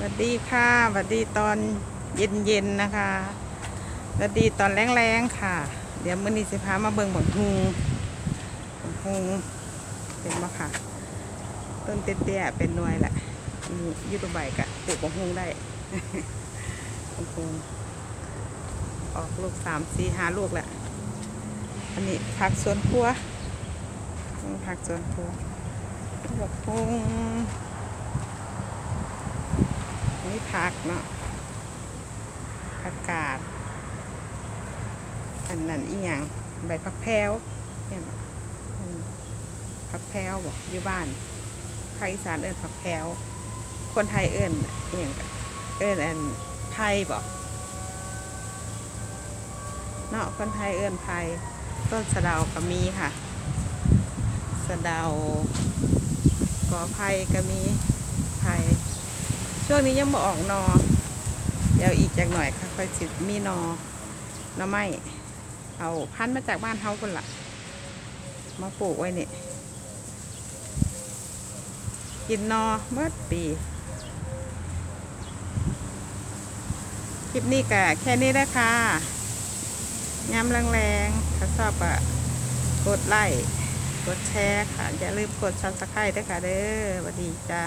สวัสดีค่ะสวัสดีตอนเย็นๆนะคะสวัสดีตอนแรงๆค่ะ เดี๋ยวมื้อนี้สิพามาเบิ่งบักฮุงบักฮุงเป็นมะค่ะ ต้นเตี้ยๆเป็นหน่วยแหละยูทูบใบกะปลูกบักฮุงได้บักฮุงออกลูกสามสี่ห้าลูกแหละอันนี้ผักสวนครัวผักสวนครัวบักฮุง นี่ผักเนาะผักาดอันนั้นอีหยังใบผักแพรวเนี่ยผักแพรวบอกอยู่บ้านภาคอีสานเอิ้นผักแพรวคนไทยเอิ้นอีหยังเอิ้นอันไทยบอกเนาะคนไทยเอิ้นไทยต้นสะเดาก็มีค่ะ สะเดากอไผ่ก็มี ช่วงนี้ยังบ่ออกนอ เดี๋ยวอีกจากหน่อยค่ะค่อยสิมีนอหนอไม้เอาพันมาจากบ้านเฮาคนละมาปลูกไว้เนี่ยกินนอเมื่อปีคลิปนี้ก็แค่นี้นะค่ะยำแรงๆถ้าชอบก็กดไลค์กดแชร์ค่ะ อย่าลืมกดซับสไครต์ด้วยค่ะเด้อสวัสดีจ้า